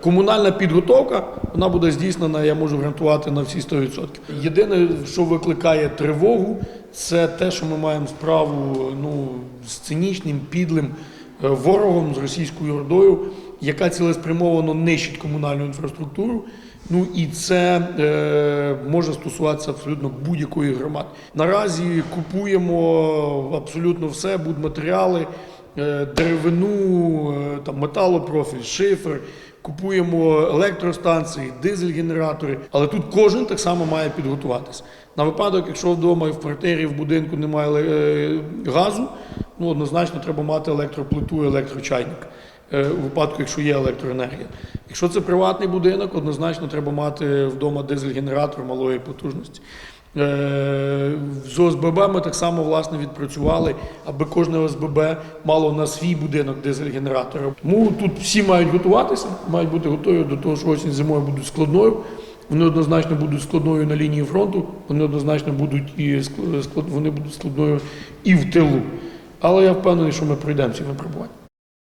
Комунальна підготовка вона буде здійснена, я можу гарантувати на всі 100%. Єдине, що викликає тривогу, це те, що ми маємо справу ну, з цинічним, підлим е, ворогом, з російською ордою, яка цілеспрямовано нищить комунальну інфраструктуру. Ну і це е, може стосуватися абсолютно будь-якої громади. Наразі купуємо абсолютно все, будматеріали, е, деревину, е, там металопрофіль, шифер. Купуємо електростанції, дизель-генератори, але тут кожен так само має підготуватися. На випадок, якщо вдома і в квартирі, в будинку немає е, газу, ну однозначно треба мати електроплиту, електрочайник. е, У випадку, якщо є електроенергія. Якщо це приватний будинок, однозначно треба мати вдома дизель-генератор малої потужності. Е, З ОСББ ми так само власне відпрацювали, аби кожне ОСББ мало на свій будинок дизель-генератор. Тому тут всі мають готуватися, мають бути готові до того, що осінь зимою будуть складною. Вони однозначно будуть складною на лінії фронту, вони однозначно будуть і ск- склад- вони будуть складною і в тилу. Але я впевнений, що ми пройдемо ці випробування.